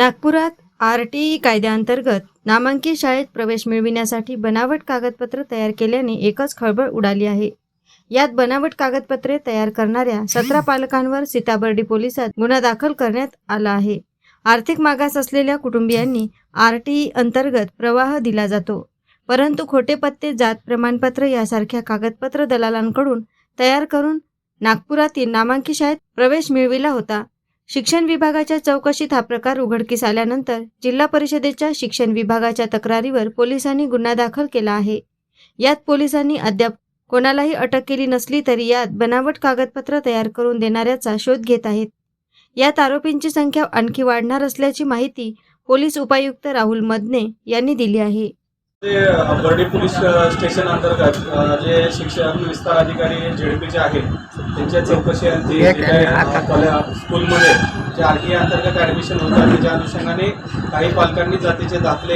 नागपुरात R T E कायद्याअंतर्गत नामांकित शाळेत प्रवेश मिळविण्यासाठी बनावट कागदपत्र तयार केल्याने एकच खळबळ उडाली आहे. यात बनावट कागदपत्रे तयार करणाऱ्या सतरा पालकांवर सीताबर्डी पोलिसात गुन्हा दाखल करण्यात आला आहे. आर्थिक मागास असलेल्या कुटुंबियांनी आर टी ई अंतर्गत प्रवाह दिला जातो. परंतु खोटे पत्ते जात प्रमाणपत्र यासारख्या कागदपत्र दलालांकडून तयार करून नागपुरातील नामांकित शाळेत प्रवेश मिळविला होता. शिक्षण विभागाच्या चौकशीत हा प्रकार उघडकीस आल्यानंतर जिल्हा परिषदेच्या शिक्षण विभागाच्या तक्रारीवर पोलिसांनी गुन्हा दाखल केला आहे. यात पोलिसांनी अद्याप कोणालाही अटक केली नसली तरी यात बनावट कागदपत्र तयार करून देणाऱ्याचा शोध घेत आहेत. यात आरोपींची संख्या आणखी वाढणार असल्याची माहिती पोलीस उपायुक्त राहुल मदने यांनी दिली आहे. ते बर्डी पोलीस स्टेशन अंतर्गत जे शिक्षण विस्तार अधिकारी झेडपीचे आहेत त्यांच्या चौकशी जे अ, कॉले- स्कूलमध्ये जे आर टी अंतर्गत ॲडमिशन होतं त्याच्या अनुषंगाने काही पालकांनी जातीचे दाखले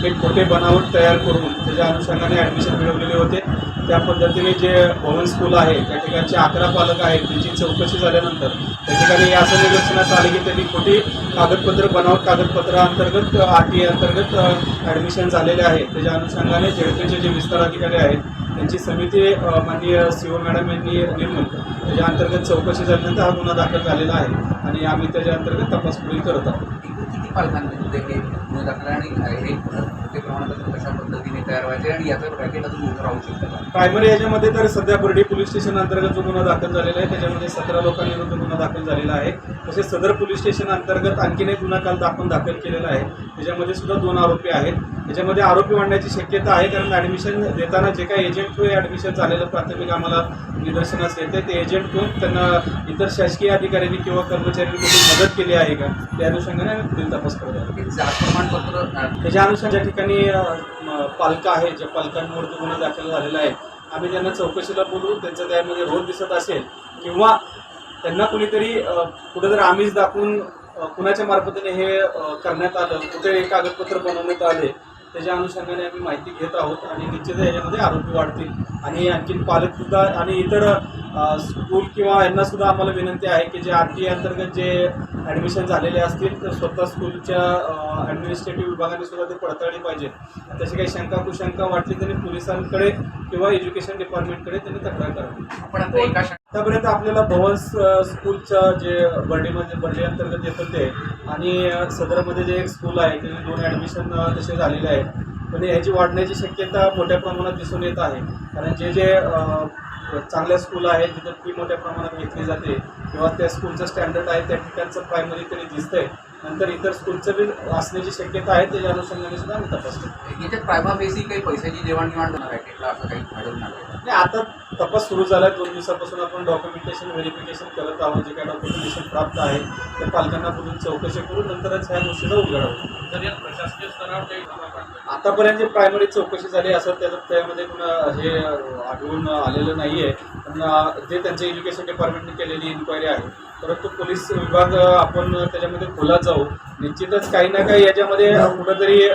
हे खोटे बनावट तयार करून त्याच्या अनुषंगाने ॲडमिशन मिळवलेले होते. त्या पद्धतीने जे भवन स्कूल आहे त्या ठिकाणचे अकरा पालक आहेत त्यांची चौकशी झाल्यानंतर त्या ठिकाणी असं निदर्शनास आले की त्यांनी खोटी कागदपत्र बनावट कागदपत्र अंतर्गत आर टी अंतर्गत ॲडमिशन झालेले आहे. त्याच्या अनुषंगाने झेडपीचे जे विस्तार अधिकारी आहेत त्यांची समिती माननीय सी ओ मॅडम यांनी नेमून त्याच्या अंतर्गत चौकशी झाल्यानंतर हा गुन्हा दाखल झालेला आहे आणि आम्ही त्याच्या अंतर्गत तपास पुढील करत आहोत. किती पालकांमध्ये हे गुन्हे दाखल आणि हे ते प्रमाणपत्र कशा पद्धतीने तयार व्हायचे आणि याचं पॅकेट अजून मोठं राहू शकतं प्रायमरी याच्यामध्ये तर सध्या बर्डी पोलीस स्टेशन अंतर्गत जो गुन्हा दाखल झालेला आहे त्याच्यामध्ये सतरा लोकांविरुद्ध गुन्हा दाखल झालेला आहे तसेच सदर पोलीस स्टेशन अंतर्गत आणखीन एक गुन्हा काल आपण दाखल केलेला आहे. त्याच्यामध्ये सुद्धा दोन आरोपी आहेत. त्याच्यामध्ये आरोपी वाढण्याची शक्यता आहे कारण ॲडमिशन देताना जे काही एजंट थ्रू ॲडमिशन झालेलं प्राथमिक आम्हाला निदर्शनास येते. ते एजंट थ्रू त्यांना इतर शासकीय अधिकाऱ्यांनी किंवा कर्मचाऱ्यांनी मदत केली आहे का? त्या अनुषंगाने आम्ही पुढील तपास करत हे जात प्रमाणपत्र त्याच्या अनुसार ज्या ठिकाणी पालक आहेत ज्या पालकांवरती गुन्हा दाखल झालेला आहे आम्ही त्यांना चौकशीला बोलवू त्यांचं त्यामध्ये रोज दिसत असेल किंवा त्यांना कुणीतरी अ, कुठेतरी आमिष दाखवून कुणाच्या मार्फतीने हे करण्यात आलं कुठे हे कागदपत्र बनवण्यात आले त्याच्या अनुषंगाने आम्ही माहिती घेत आहोत आणि निश्चित याच्यामध्ये आरोपी वाढतील. आणि आणखीन पालक सुद्धा आणि इतर स्कूल किंवा यांना सुद्धा आम्हाला विनंती आहे की जे आर टी अंतर्गत जे ॲडमिशन झालेले असतील तर स्वतः स्कूलच्या ॲडमिनिस्ट्रेटिव्ह विभागाने सुद्धा ते पडताळली पाहिजे. तशी काही शंका कुशंका वाटली तरी पोलिसांकडे किंवा एज्युकेशन डिपार्टमेंटकडे त्यांनी तक्रार करावी. आपण आता एका शा- आतापर्यंत आपल्याला भवन स- स्कूलचं जे बर्डीमध्ये बर्डी अंतर्गत येतं ते आणि सदरमध्ये जे एक स्कूल आहे त्याचे दोन ॲडमिशन तसे झालेले आहेत. पण ह्याची वाढण्याची शक्यता मोठ्या प्रमाणात दिसून येत आहे. कारण जे जे चांगल्या स्कूल आहेत जिथं फी मोठ्या प्रमाणात घेतली जाते. किंवा त्या स्कूलचं स्टँडर्ड आहे त्या ठिकाणचं प्रायमरी तरी दिसतंय. नंतर इतर स्कूलचं बिल असण्याची शक्यता आहे त्याच्या अनुषंगाने सुद्धा आम्ही तपासतो इथे प्रायमा बेसिक काही पैशाची देवाणघेवाण होणार आहे तिथला असं काही आढळणार नाही. आता तपास सुरू झाला आहे दोन दिवसापासून आपण डॉक्युमेंटेशन व्हेरिफिकेशन करत आहोत जे काय डॉक्युमेंटेशन प्राप्त आहे त्या पालकांना बोलून चौकशी करून नंतरच ह्या गोष्टीला उघड तर प्रशासकीय स्तरावर काही आतापर्यंत जे प्रायमरी चौकशी झाली असं त्याचं त्यामध्ये पुन्हा हे आढळून आलेलं नाही आहे पण जे त्यांच्या एज्युकेशन डिपार्टमेंटने केलेली इन्क्वायरी आहे परंतु पोलीस विभाग आपण त्याच्यामध्ये खोलात जाऊ. निश्चितच काही ना काही याच्यामध्ये कुठंतरी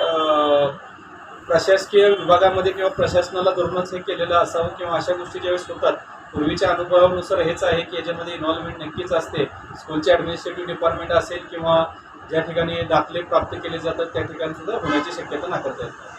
प्रशासकीय विभागामध्ये किंवा प्रशासनाला धरूनच हे केलेलं असावं किंवा अशा गोष्टी ज्यावेळेस होतात पूर्वीच्या अनुभवानुसार हेच आहे की याच्यामध्ये इन्व्हॉल्वमेंट नक्कीच असते. स्कूलचे ॲडमिनिस्ट्रेटिव्ह डिपार्टमेंट असेल किंवा ज्या ठिकाणी दाखले प्राप्त केले जातात त्या ठिकाणी सुद्धा होण्याची शक्यता नाकारता येतात